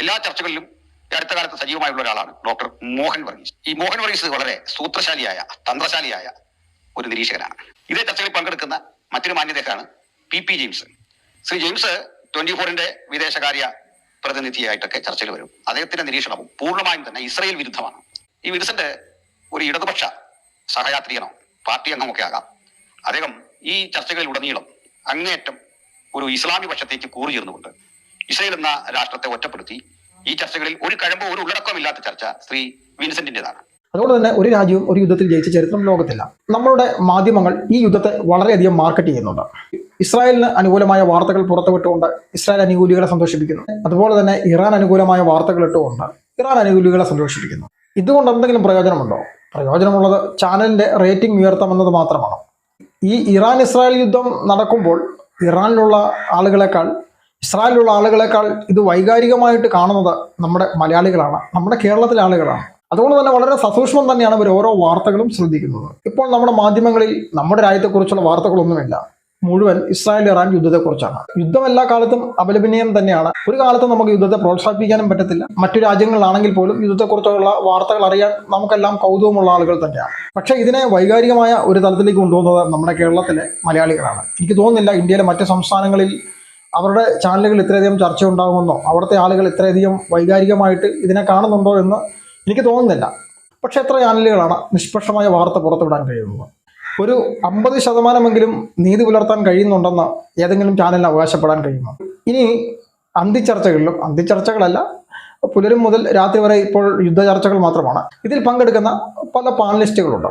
എല്ലാ ചർച്ചകളിലും അടുത്ത കാലത്ത് സജീവമായുള്ള ഒരാളാണ് ഡോക്ടർ മോഹൻ വർഗീസ്. ഈ മോഹൻ വർഗീസ് വളരെ സൂത്രശാലിയായ തന്ത്രശാലിയായ ഒരു നിരീക്ഷകനാണ്. ഇതേ ചർച്ചകളിൽ പങ്കെടുക്കുന്ന മറ്റൊരു മാന്യതയാണ് P P James. Shri James twenty ഫോറിന്റെ വിദേശകാര്യ പ്രതിനിധിയായിട്ടൊക്കെ ചർച്ചയിൽ വരും. അദ്ദേഹത്തിന്റെ നിരീക്ഷണവും പൂർണമായും തന്നെ ഇസ്രയേൽ വിരുദ്ധമാണ്. ഈ വിൻസെന്റ് ഒരു ഇടതുപക്ഷ സഹയാത്രികനോ പാർട്ടി അംഗമൊക്കെ ആകാം. അദ്ദേഹം ഈ ചർച്ചകളിൽ ഉടനീളം അങ്ങേയറ്റം ഒരു ഇസ്ലാമി പക്ഷത്തേക്ക് കൂറുചേർന്നുകൊണ്ട് ഇസ്രയേൽ എന്ന രാഷ്ട്രത്തെ ഒറ്റപ്പെടുത്തി ഈ ചർച്ചകളിൽ ഒരു കഴമ്പോ ഒരു ഉള്ളടക്കമില്ലാത്ത ചർച്ച ശ്രീ വിൻസെന്റിന്റേതാണ്. അതുകൊണ്ട് തന്നെ ഒരു രാജ്യവും ഒരു യുദ്ധത്തിൽ ജയിച്ച ചരിത്രം ലോകത്തില്ല. നമ്മളുടെ മാധ്യമങ്ങൾ ഈ യുദ്ധത്തെ വളരെയധികം മാർക്കറ്റ് ചെയ്യുന്നുണ്ട്. ഇസ്രായേലിന് അനുകൂലമായ വാർത്തകൾ പുറത്തുവിട്ടുകൊണ്ട് ഇസ്രായേൽ അനുകൂലികളെ സന്തോഷിപ്പിക്കുന്നു. അതുപോലെ തന്നെ ഇറാൻ അനുകൂലമായ വാർത്തകൾ ഇട്ടുകൊണ്ട് ഇറാൻ അനുകൂലികളെ സന്തോഷിപ്പിക്കുന്നു. ഇതുകൊണ്ട് എന്തെങ്കിലും പ്രയോജനമുണ്ടോ? പ്രയോജനമുള്ളത് ചാനലിന്റെ റേറ്റിംഗ് ഉയർത്താമെന്നത് മാത്രമാണ്. ഈ ഇറാൻ ഇസ്രായേൽ യുദ്ധം നടക്കുമ്പോൾ ഇറാനിലുള്ള ആളുകളെക്കാൾ ഇസ്രായേലിലുള്ള ആളുകളെക്കാൾ ഇത് വൈകാരികമായിട്ട് കാണുന്നത് നമ്മുടെ മലയാളികളാണ് നമ്മുടെ കേരളത്തിലെ ആളുകളാണ്. അതുകൊണ്ട് തന്നെ വളരെ സസൂക്ഷ്മം തന്നെയാണ് ഇവർ ഓരോ വാർത്തകളും ശ്രദ്ധിക്കുന്നത്. ഇപ്പോൾ നമ്മുടെ മാധ്യമങ്ങളിൽ നമ്മുടെ രാജ്യത്തെക്കുറിച്ചുള്ള വാർത്തകളൊന്നുമില്ല. മുഴുവൻ ഇസ്രായേൽ ഇറാൻ യുദ്ധത്തെക്കുറിച്ചാണ്. യുദ്ധം എല്ലാ കാലത്തും അപലപനീയം തന്നെയാണ്. ഒരു കാലത്തും നമുക്ക് യുദ്ധത്തെ പ്രോത്സാഹിപ്പിക്കാനും പറ്റത്തില്ല. മറ്റു രാജ്യങ്ങളിലാണെങ്കിൽ പോലും യുദ്ധത്തെക്കുറിച്ചുള്ള വാർത്തകൾ അറിയാൻ നമുക്കെല്ലാം കൗതുകമുള്ള ആളുകൾ തന്നെയാണ്. പക്ഷേ ഇതിനെ വൈകാരികമായ ഒരു തലത്തിലേക്ക് കൊണ്ടുപോകുന്നത് നമ്മുടെ കേരളത്തിലെ മലയാളികളാണ്. എനിക്ക് തോന്നുന്നില്ല ഇന്ത്യയിലെ മറ്റ് സംസ്ഥാനങ്ങളിൽ അവരുടെ ചാനലുകൾ ഇത്രയധികം ചർച്ച ഉണ്ടാകുമെന്നോ അവിടുത്തെ ആളുകൾ ഇത്രയധികം വൈകാരികമായിട്ട് ഇതിനെ കാണുന്നുണ്ടോ എന്ന് എനിക്ക് തോന്നുന്നില്ല. പക്ഷേ എത്ര ചാനലുകളാണ് നിഷ്പക്ഷമായ വാർത്ത പുറത്തുവിടാൻ കഴിയുന്നത്? ഒരു അമ്പത് ശതമാനമെങ്കിലും നീതി പുലർത്താൻ കഴിയുന്നുണ്ടെന്ന് ഏതെങ്കിലും ചാനലിന് അവകാശപ്പെടാൻ കഴിയുമോ ഇനി അന്തിച്ചർച്ചകളിലും അന്തിച്ചർച്ചകളല്ല പുലരും മുതൽ രാത്രി വരെ ഇപ്പോൾ യുദ്ധ ചർച്ചകൾ മാത്രമാണ്. ഇതിൽ പങ്കെടുക്കുന്ന പല പാനലിസ്റ്റുകളുണ്ട്.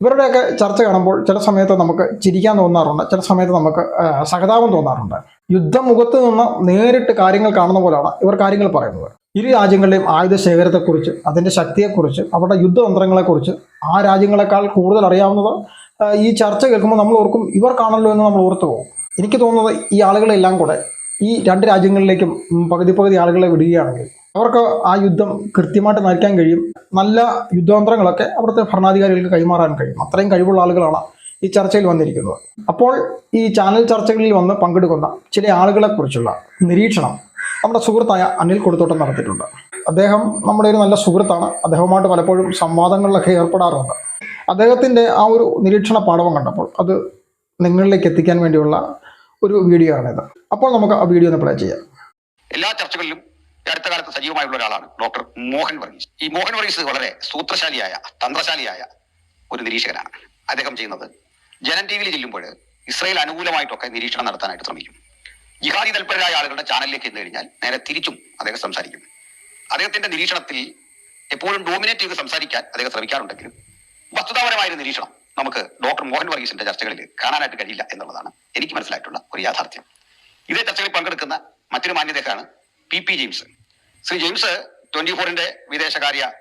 ഇവരുടെയൊക്കെ ചർച്ച കാണുമ്പോൾ ചില സമയത്ത് നമുക്ക് ചിരിക്കാൻ തോന്നാറുണ്ട്. ചില സമയത്ത് നമുക്ക് സഹതാപം തോന്നാറുണ്ട്. യുദ്ധമുഖത്ത് നിന്ന് നേരിട്ട് കാര്യങ്ങൾ കാണുന്ന പോലെയാണ് ഇവർ കാര്യങ്ങൾ പറയുന്നത്. ഇരു രാജ്യങ്ങളുടെയും ആയുധ ശേഖരത്തെക്കുറിച്ച് അതിന്റെ ശക്തിയെക്കുറിച്ച് അവരുടെ യുദ്ധതന്ത്രങ്ങളെക്കുറിച്ച് ആ രാജ്യങ്ങളെക്കാൾ കൂടുതൽ അറിയാവുന്നത് ഈ ചർച്ച കേൾക്കുമ്പോൾ നമ്മൾ ഓർക്കും ഇവർ ഇവർക്കാണല്ലോ എന്ന് നമ്മൾ ഓർത്തു പോകും. എനിക്ക് തോന്നുന്നത് ഈ ആളുകളെല്ലാം കൂടെ ഈ രണ്ട് രാജ്യങ്ങളിലേക്കും പകുതി പകുതി ആളുകളെ വിടുകയാണെങ്കിൽ അവർക്ക് ആ യുദ്ധം കൃത്യമായിട്ട് നയിക്കാൻ കഴിയും. നല്ല യുദ്ധതന്ത്രങ്ങളൊക്കെ അവിടുത്തെ ഭരണാധികാരികൾക്ക് കൈമാറാൻ കഴിയും. അത്രയും കഴിവുള്ള ആളുകളാണ് ഈ ചർച്ചയിൽ വന്നിരിക്കുന്നത്. അപ്പോൾ ഈ ചാനൽ ചർച്ചകളിൽ വന്ന് പങ്കെടുക്കുന്ന ചില ആളുകളെക്കുറിച്ചുള്ള നിരീക്ഷണം നമ്മുടെ സുഹൃത്തായ അനിൽ കൊടുത്തോട്ടം നടത്തിയിട്ടുണ്ട്. അദ്ദേഹം നമ്മുടെ ഒരു നല്ല സുഹൃത്താണ്. അദ്ദേഹവുമായിട്ട് പലപ്പോഴും സംവാദങ്ങളിലൊക്കെ ഏർപ്പെടാറുണ്ട്. അദ്ദേഹത്തിന്റെ ആ ഒരു നിരീക്ഷണ പാഠവും കണ്ടപ്പോൾ അത് നിങ്ങളിലേക്ക് എത്തിക്കാൻ വേണ്ടിയുള്ള ഒരു വീഡിയോ ആണിത് അപ്പോൾ നമുക്ക് ആ വീഡിയോ ഒന്ന് പ്ലേ ചെയ്യാം. എല്ലാ ചർച്ചകളിലും അടുത്ത കാലത്ത് സജീവമായുള്ള ഒരാളാണ് ഡോക്ടർ മോഹൻ വർഗീസ്. ഈ മോഹൻ വർഗീസ് വളരെ സൂത്രശാലിയായ തന്ത്രശാലിയായ ഒരു നിരീക്ഷകനാണ്. അദ്ദേഹം ചെയ്യുന്നത് ജനൻ ടി വിയിൽ ചെല്ലുമ്പോൾ ഇസ്രയേൽ അനുകൂലമായിട്ടൊക്കെ നിരീക്ഷണം നടത്താനായിട്ട് ശ്രമിക്കും. ജിഹാദി തൽപരരായ ആളുകളുടെ ചാനലിലേക്ക് ചെന്ന് കഴിഞ്ഞാൽ നേരെ തിരിച്ചും അദ്ദേഹം സംസാരിക്കും. അദ്ദേഹത്തിന്റെ നിരീക്ഷണത്തിൽ എപ്പോഴും ഡോമിനേറ്റ് ചെയ്ത് സംസാരിക്കാൻ അദ്ദേഹം ശ്രമിക്കാറുണ്ടെങ്കിലും വസ്തുതാപരമായ ഒരു നിരീക്ഷണം നമുക്ക് ഡോക്ടർ മോഹൻ വർഗീസിന്റെ ചർച്ചകളിൽ കാണാനായിട്ട് കഴിയില്ല എന്നുള്ളതാണ് എനിക്ക് മനസ്സിലായിട്ടുള്ള ഒരു യാഥാർത്ഥ്യം. ഇതേ ചർച്ചകളിൽ പങ്കെടുക്കുന്ന മറ്റൊരു മാന്യതയാണ് P P James. Shri James twenty ഫോറിന്റെ വിദേശകാര്യ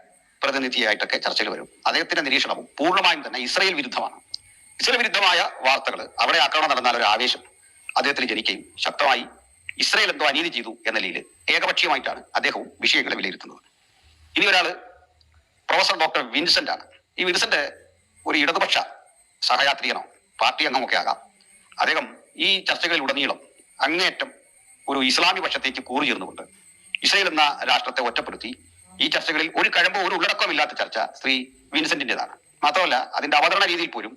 പ്രതിനിധിയായിട്ടൊക്കെ ചർച്ചയിൽ വരും. അദ്ദേഹത്തിന്റെ നിരീക്ഷണവും പൂർണമായും തന്നെ ഇസ്രയേൽ വിരുദ്ധമാണ്. ഇസ്രയേൽ വിരുദ്ധമായ വാർത്തകൾ അവിടെ ആക്രമണം നടന്നാൽ ഒരു ആവേശം അദ്ദേഹത്തിന് ജനിക്കുകയും ശക്തമായി ഇസ്രയേൽ എന്തോ അനീതി ചെയ്തു എന്ന നിലയിൽ ഏകപക്ഷീയമായിട്ടാണ് അദ്ദേഹവും വിഷയങ്ങളെ വിലയിരുത്തുന്നത്. ഇനി ഒരാൾ പ്രൊഫസർ ഡോക്ടർ വിൻസെന്റ് ആണ്. ഈ വിൻസെന്റ് ഒരു ഇടതുപക്ഷ സഹയാത്രികനോ പാർട്ടി അംഗമൊക്കെ ആകാം. അദ്ദേഹം ഈ ചർച്ചകളിൽ ഉടനീളം അങ്ങേയറ്റം ഒരു ഇസ്ലാമി പക്ഷത്തേക്ക് കൂറുചേർന്നുകൊണ്ട് ഇസ്രയേൽ എന്ന രാഷ്ട്രത്തെ ഒറ്റപ്പെടുത്തി ഈ ചർച്ചകളിൽ ഒരു കഴമ്പോ ഒരു ഉള്ളടക്കമില്ലാത്ത ചർച്ച ശ്രീ വിൻസെന്റിന്റേതാണ് മാത്രമല്ല അതിന്റെ അവതരണ രീതിയിൽ പോലും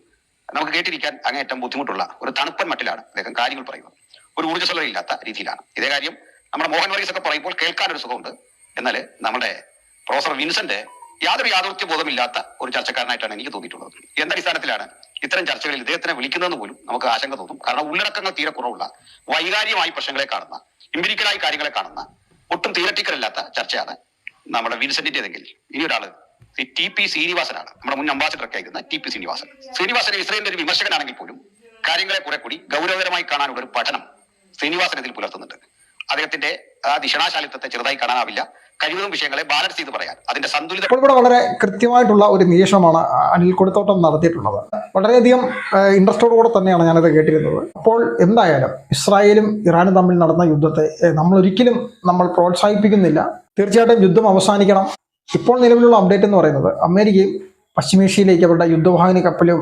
നമുക്ക് കേട്ടിരിക്കാൻ അങ്ങേയറ്റം ബുദ്ധിമുട്ടുള്ള ഒരു തണുപ്പൻ മട്ടിലാണ് അദ്ദേഹം കാര്യങ്ങൾ പറയുന്നത് ഒരു ഊർജസ്വലതയില്ലാത്ത രീതിയിലാണ് ഇതേ കാര്യം നമ്മുടെ മോഹൻ വർഗീസ് ഒക്കെ പറയുമ്പോൾ കേൾക്കാൻ ഒരു സുഖമുണ്ട് എന്നാൽ നമ്മുടെ പ്രൊഫസർ വിൻസെന്റ് യാതൊരു യാഥാർത്ഥ്യ ബോധമില്ലാത്ത ഒരു ചർച്ചക്കാരനായിട്ടാണ് എനിക്ക് തോന്നിയിട്ടുള്ളത് എന്തടിസ്ഥാനത്തിലാണ് ഇത്തരം ചർച്ചകളിൽ ഇദ്ദേഹത്തിനെ വിളിക്കുന്നതെന്ന് പോലും നമുക്ക് ആശങ്ക തോന്നും. കാരണം ഉള്ളടക്കങ്ങൾ തീരെ കുറവുള്ള വൈകാരികമായി പ്രശ്നങ്ങളെ കാണുന്ന ഇമ്പിരിക്കലായി കാര്യങ്ങളെ കാണുന്ന ഒട്ടും തിയററ്റിക്കൽ അല്ലാത്ത ചർച്ചയാണ് നമ്മുടെ വിൻസെന്റിന്റേതെങ്കിൽ. ഇനി ഒരാൾ ടി പി ശ്രീനിവാസനാണ്. നമ്മുടെ മുൻ അംബാസിഡർ ഒക്കെ ആയിരുന്ന ടി പി ശ്രീനിവാസൻ. ശ്രീനിവാസൻ ഇസ്രയേലിന്റെ ഒരു വിമർശകനാണെങ്കിൽ പോലും കാര്യങ്ങളെ കുറെ കൂടി ഗൗരവകരമായി കാണാനുള്ള ഒരു പഠനം ശ്രീനിവാസൻ ഇതിൽ പുലർത്തുന്നുണ്ട്. അദ്ദേഹത്തിന്റെ ആ ദിഷണാശാലിത്വത്തെ ചെറുതായി കാണാനാവില്ല. കഴിവതും വിഷയങ്ങളെ ബാലൻസ് ചെയ്ത് പറയാൻ അതിന്റെ സന്തുലിത ഇവിടെ വളരെ കൃത്യമായിട്ടുള്ള ഒരു നിരീക്ഷണമാണ് അനിൽ കൊടുത്തോട്ടം നടത്തിയിട്ടുള്ളത്. വളരെയധികം ഇൻട്രസ്റ്റോടുകൂടെ തന്നെയാണ് ഞാനത് കേട്ടിരുന്നത്. അപ്പോൾ എന്തായാലും ഇസ്രായേലും ഇറാനും തമ്മിൽ നടന്ന യുദ്ധത്തെ നമ്മൾ ഒരിക്കലും നമ്മൾ പ്രോത്സാഹിപ്പിക്കുന്നില്ല. തീർച്ചയായിട്ടും യുദ്ധം അവസാനിക്കണം. ഇപ്പോൾ നിലവിലുള്ള അപ്ഡേറ്റ് എന്ന് പറയുന്നത് അമേരിക്കയും പശ്ചിമേഷ്യയിലേക്ക് അവരുടെ യുദ്ധവാഹിനി കപ്പലും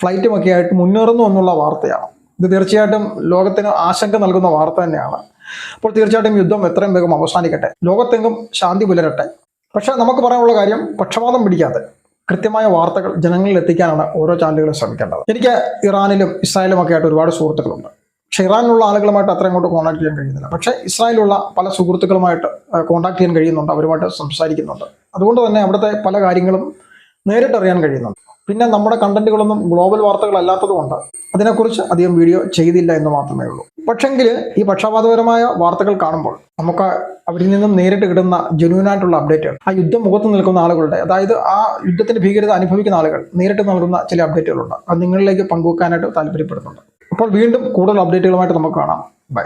ഫ്ലൈറ്റും ഒക്കെ ആയിട്ട് മുന്നേറുന്നു എന്നുള്ള വാർത്തയാണ്. ഇത് തീർച്ചയായിട്ടും ലോകത്തിന് ആശങ്ക നൽകുന്ന വാർത്ത തന്നെയാണ്. അപ്പോൾ തീർച്ചയായിട്ടും യുദ്ധം എത്രയും വേഗം അവസാനിക്കട്ടെ. ലോകത്തെങ്കും ശാന്തി പുലരട്ടെ. പക്ഷേ നമുക്ക് പറയാനുള്ള കാര്യം പക്ഷപാതം പിടിക്കാതെ കൃത്യമായ വാർത്തകൾ ജനങ്ങളിൽ എത്തിക്കാനാണ് ഓരോ ചാനലുകളും ശ്രമിക്കേണ്ടത്. എനിക്ക് ഇറാനിലും ഇസ്രായേലും ഒക്കെ ആയിട്ട് ഒരുപാട് സുഹൃത്തുക്കളുണ്ട്. പക്ഷേ ഇറാനിലുള്ള ആളുകളുമായിട്ട് അത്ര അങ്ങോട്ട് കോൺടാക്ട് ചെയ്യാൻ കഴിയുന്നില്ല. പക്ഷേ ഇസ്രായേലുള്ള പല സുഹൃത്തുക്കളുമായിട്ട് കോൺടാക്ട് ചെയ്യാൻ കഴിയുന്നുണ്ട്. അവരുമായിട്ട് സംസാരിക്കുന്നുണ്ട്. അതുകൊണ്ട് തന്നെ അവിടുത്തെ പല കാര്യങ്ങളും നേരിട്ടറിയാൻ കഴിയുന്നുണ്ട്. പിന്നെ നമ്മുടെ കണ്ടന്റുകളൊന്നും ഗ്ലോബൽ വാർത്തകളല്ലാത്തതുകൊണ്ട് അതിനെക്കുറിച്ച് അധികം വീഡിയോ ചെയ്തില്ല എന്ന് മാത്രമേ ഉള്ളൂ. പക്ഷെങ്കിൽ ഈ പക്ഷപാതപരമായ വാർത്തകൾ കാണുമ്പോൾ നമുക്ക് അവരിൽ നിന്നും നേരിട്ട് കിട്ടുന്ന ജെന്യൂൻ ആയിട്ടുള്ള അപ്ഡേറ്റുകൾ ആ യുദ്ധം മുഖത്ത് നിൽക്കുന്ന ആളുകളുടെ അതായത് ആ യുദ്ധത്തിന്റെ ഭീകരത അനുഭവിക്കുന്ന ആളുകൾ നേരിട്ട് നൽകുന്ന ചില അപ്ഡേറ്റുകളുണ്ട്. അത് നിങ്ങളിലേക്ക് പങ്കുവെക്കാനായിട്ട് താല്പര്യപ്പെടുന്നുണ്ട്. അപ്പോൾ വീണ്ടും കൂടുതൽ അപ്ഡേറ്റുകളുമായിട്ട് നമുക്ക് കാണാം. ബൈ.